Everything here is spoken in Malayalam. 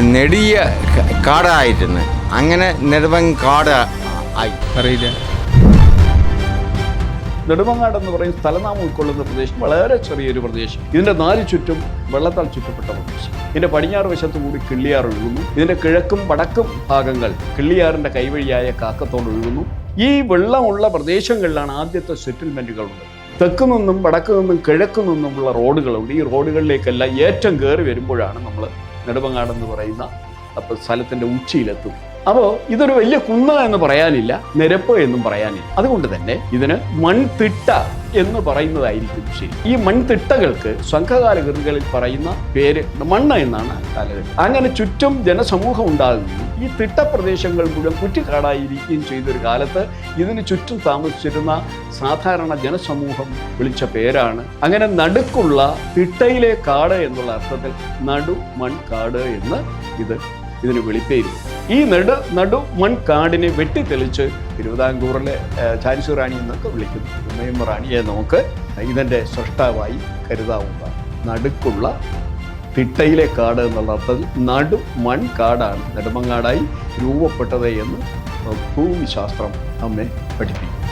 നെടിയ കാടായിരുന്നു. അങ്ങനെ നെടുവൻ കാട് ആയി. അറിയില്ല. നെടുമങ്ങാട് എന്ന് പറയുന്ന സ്ഥലനാമം ഉൾക്കൊള്ളുന്ന പ്രദേശം വളരെ ചെറിയൊരു പ്രദേശം. ഇതിന്റെ നാല് ചുറ്റും വെള്ളത്താൽ ചുറ്റപ്പെട്ട പ്രദേശം. ഇതിന്റെ പടിഞ്ഞാറ് വശത്തു കൂടി കിള്ളിയാർ ഒഴുകുന്നു. ഇതിന്റെ കിഴക്കും വടക്കും ഭാഗങ്ങൾ കിള്ളിയാറിന്റെ കൈവഴിയായ കാക്കത്തോട് ഒഴുകുന്നു. ഈ വെള്ളമുള്ള പ്രദേശങ്ങളിലാണ് ആദ്യത്തെ സെറ്റിൽമെന്റുകളുണ്ട്. തെക്ക് നിന്നും വടക്ക് നിന്നും കിഴക്ക് നിന്നുമുള്ള റോഡുകളുണ്ട്. ഈ റോഡുകളിലേക്കെല്ലാം ഏറ്റവും കയറി വരുമ്പോഴാണ് നമ്മൾ നെടുമങ്ങാട് എന്ന് പറയുന്ന അപ്പോൾ സ്ഥലത്തിന്റെ ഉച്ചിയിലെത്തും. അപ്പോൾ ഇതൊരു വലിയ കുന്ന എന്ന് പറയാനില്ല നിരപ്പ് എന്നും പറയാനില്ല. അതുകൊണ്ട് തന്നെ ഇതിന് മൺതിട്ട എന്ന് പറയുന്നതായിരിക്കും ശരി. ഈ മൺതിട്ടകൾക്ക് സംഘകാല കൃതികളിൽ പറയുന്ന പേര് മണ്ണ എന്നാണ് കാലഘട്ടം അങ്ങനെ ചുറ്റും ജനസമൂഹം ഉണ്ടാകുന്നു. ഈ തിട്ട പ്രദേശങ്ങൾ മുഴുവൻ കുറ്റിക്കാടായിരിക്കുകയും ചെയ്തൊരു കാലത്ത് ഇതിന് ചുറ്റും താമസിച്ചിരുന്ന സാധാരണ ജനസമൂഹം വിളിച്ച പേരാണ്. അങ്ങനെ നടുക്കുള്ള തിട്ടയിലെ കാട് എന്നുള്ള അർത്ഥത്തിൽ നടു മൺ കാട് എന്ന് ഇത് ഇതിന് വിളിപ്പേര് ഈ നടു നടു മൺകാടിനെ വെട്ടിത്തെളിച്ച് തിരുവിതാംകൂറിലെ ചാൻസു റാണി എന്നൊക്കെ വിളിക്കുന്നു. ഉമ്മയമ്മ റാണിയെ നമുക്ക് ഇതിന്റെ സൃഷ്ടാവായി കരുതാവുന്നതാണ്. നടുക്കുള്ള തിട്ടയിലെ കാട് എന്നുള്ള അർത്ഥത്തിൽ നടു മൺകാടാണ് നെടുമങ്ങാടായി രൂപപ്പെട്ടത് എന്ന് ഭൂമിശാസ്ത്രം നമ്മെ പഠിപ്പിക്കും